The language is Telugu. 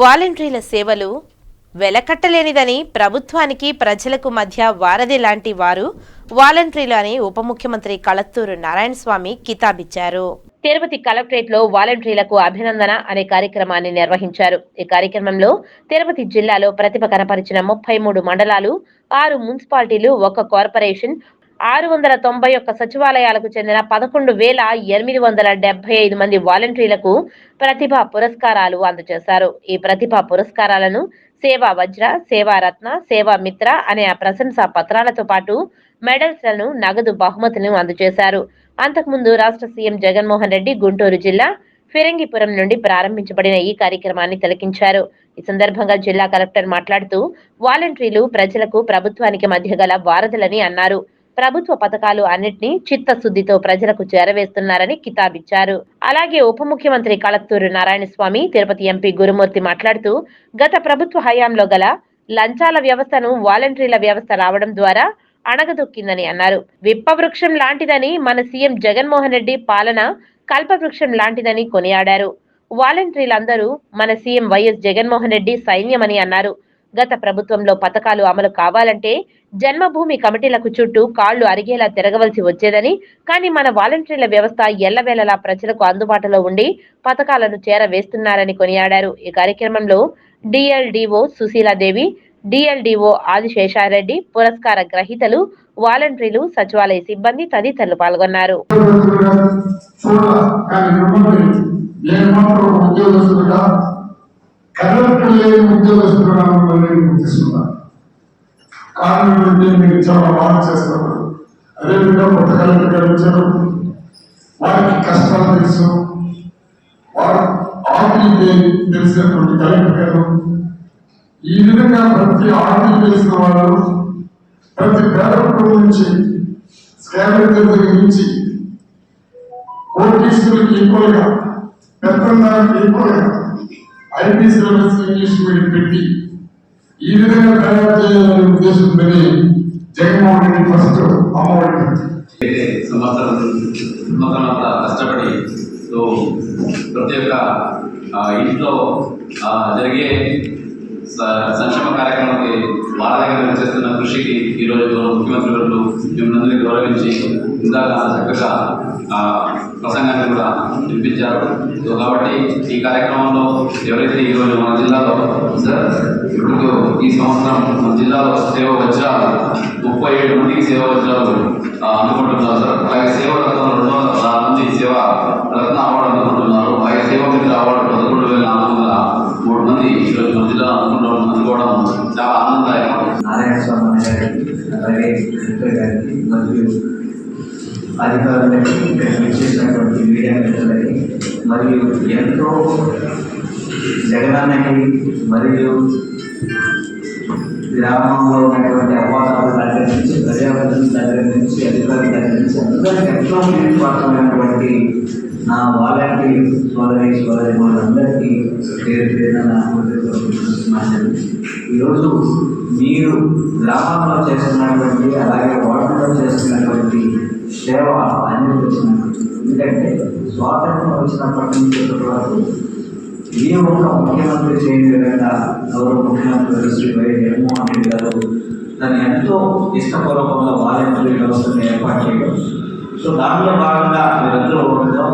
వాలంటీర్ల సేవలు వెలకట్టలేనిదని ప్రభుత్వానికి ప్రజలకు మధ్య వారధి లాంటి వారు వాలంటీర్లు అని ఉప ముఖ్యమంత్రి కళత్తూరు నారాయణస్వామి కితాబిచ్చారు. తిరుపతి కలెక్టరేట్లో వాలంటీర్లకు అభినందన అనే కార్యక్రమాన్ని నిర్వహించారు. ఈ కార్యక్రమంలో తిరుపతి జిల్లాలో ప్రతిభ కనపరిచిన ముప్పై మూడు మండలాలు ఆరు మున్సిపాలిటీలు ఒక కార్పొరేషన్ ఆరు వందల తొంభై ఒక్క సచివాలయాలకు చెందిన పదకొండు వేల ఎనిమిది వందల డెబ్బై ఐదు మంది వాలంటీర్లకు ప్రతిభా పురస్కారాలు అందజేశారు. ఈ ప్రతిభా పురస్కారాలను సేవా వజ్ర సేవా రత్న సేవా మిత్ర అనే ఆ ప్రశంసా పత్రాలతో పాటు మెడల్స్లను నగదు బహుమతులను అందజేశారు. అంతకుముందు రాష్ట్ర సీఎం జగన్మోహన్ రెడ్డి గుంటూరు జిల్లా ఫిరంగిపురం నుండి ప్రారంభించబడిన ఈ కార్యక్రమాన్ని తిలకించారు. ఈ సందర్భంగా జిల్లా కలెక్టర్ మాట్లాడుతూ వాలంటీర్లు ప్రజలకు ప్రభుత్వానికి మధ్య గల వారధులని అన్నారు. ప్రభుత్వ పథకాలు అన్నింటినీ చిత్తశుద్ధితో ప్రజలకు చేరవేస్తున్నారని కితాబిచ్చారు. అలాగే ఉప ముఖ్యమంత్రి కళత్తూరు నారాయణస్వామి తిరుపతి ఎంపీ గురుమూర్తి మాట్లాడుతూ గత ప్రభుత్వ హయాంలో గల లంచాల వ్యవస్థను వాలంటీర్ల వ్యవస్థ రావడం ద్వారా అణగదొక్కిందని అన్నారు. విప్పవృక్షం లాంటిదని మన సీఎం జగన్మోహన్ రెడ్డి పాలన కల్పవృక్షం లాంటిదని కొనియాడారు. వాలంటీర్లందరూ మన సీఎం వైఎస్ జగన్మోహన్ రెడ్డి సైన్యమని అన్నారు. గత ప్రభుత్వంలో పథకాలు అమలు కావాలంటే జన్మభూమి కమిటీలకు చుట్టూ కాళ్ళు అరిగేలా తిరగవలసి వచ్చేదని కానీ మన వాలంటీర్ల వ్యవస్థ ఎల్లవేళలా ప్రజలకు అందుబాటులో ఉండి పథకాలను చేరవేస్తున్నారని కొనియాడారు. ఈ కార్యక్రమంలో డిఎల్డిఓ సుశీలాదేవి డిఎల్డిఓ ఆదిశేషారెడ్డి పురస్కార గ్రహీతలు వాలంటీర్లు సచివాలయ సిబ్బంది తదితరులు పాల్గొన్నారు. చూడ కానీ నేను లేని ఉద్యోగస్తుడుగా మిమ్మల్ని గుర్తిస్తున్నాను కారణం ఏంటంటే మీరు చాలా బాధ చేస్తున్నారు అదేవిధంగా కొత్త కలెక్టర్ గారు వచ్చారు వారికి కష్టాలు తెలుసు. వారు ఆర్టీపీ తెలిసినటువంటి కలెక్టర్ గారు ఈ విధంగా ప్రతి ఆర్టీ తెలిసిన వాళ్ళు ప్రతి పేద కుటుంబం నుంచి స్కాలర్ దగ్గర నుంచి కోటీశ్వరులకు equal పెద్దదానికి equal IT syllabus English medium పెట్టి ఈ విధంగా తయారు చేయాలనే ఉద్దేశంతో జగన్మోహన్ రెడ్డి ఫస్ట్ అమ్మఒడి సంవత్సరం సంవత్సరం అంతా కష్టపడి సో ప్రతి ఒక్క ఇంట్లో జరిగే సంక్షేమ కార్యక్రమానికి వాళ్ళ దగ్గర చేస్తున్న కృషికి ఈరోజు గౌరవ ముఖ్యమంత్రి గారు మిమ్మల్ని గౌరవించి ఇందాక చక్కగా ప్రసంగాన్ని కూడా వినిపించారు. సో కాబట్టి ఈ కార్యక్రమంలో ఎవరైతే ఈరోజు మన జిల్లాలో సార్ ఇప్పుడు ఈ సంవత్సరం మన జిల్లాలో సేవ వజ్రాలు ముప్పై ఏడు మందికి సేవ వజ్రాలు అనుకుంటున్నారు సార్. అలాగే సేవ రత్నం రెండు వందల మంది సేవ రత్న అవార్డు అనుకుంటున్నారు. అలాగే అలాగే కలెక్టర్ గారికి మరియు అధికారులకి ఇక్కడ విచ్చేసినటువంటి మీడియా మిత్రులకి మరియు ఎంతో జగనన్నకి మరియు గ్రామంలో ఉన్నటువంటి అవ్వాతాల దగ్గర నుంచి ప్రజాప్రతినిధుల దగ్గర నుంచి అధికారుల దగ్గర నుంచి అందరికీ ఎంతో నిస్వార్థమైనటువంటి నా వాలంటీర్ సోదరి సోదరి వాళ్ళందరికీ పేరు పేరున నా హృదయపూర్వక ఈరోజు మీరు గ్రామంలో చేస్తున్నటువంటి అలాగే వార్డులో చేస్తున్నటువంటి సేవ అనేది వచ్చినటువంటి ఎందుకంటే స్వాతంత్రం వచ్చినప్పటి నుంచి వరకు ఏ ఒక్క ముఖ్యమంత్రి చేయని విధంగా గౌరవ ముఖ్యమంత్రి శ్రీ వై జగన్మోహన్ రెడ్డి గారు దాన్ని ఎంతో ఇష్టపూర్వకంగా వాలంటీర్ వ్యవస్థను ఏర్పాటు చేయడం. సో దానిలో భాగంగా మీరందరూ ఉండడం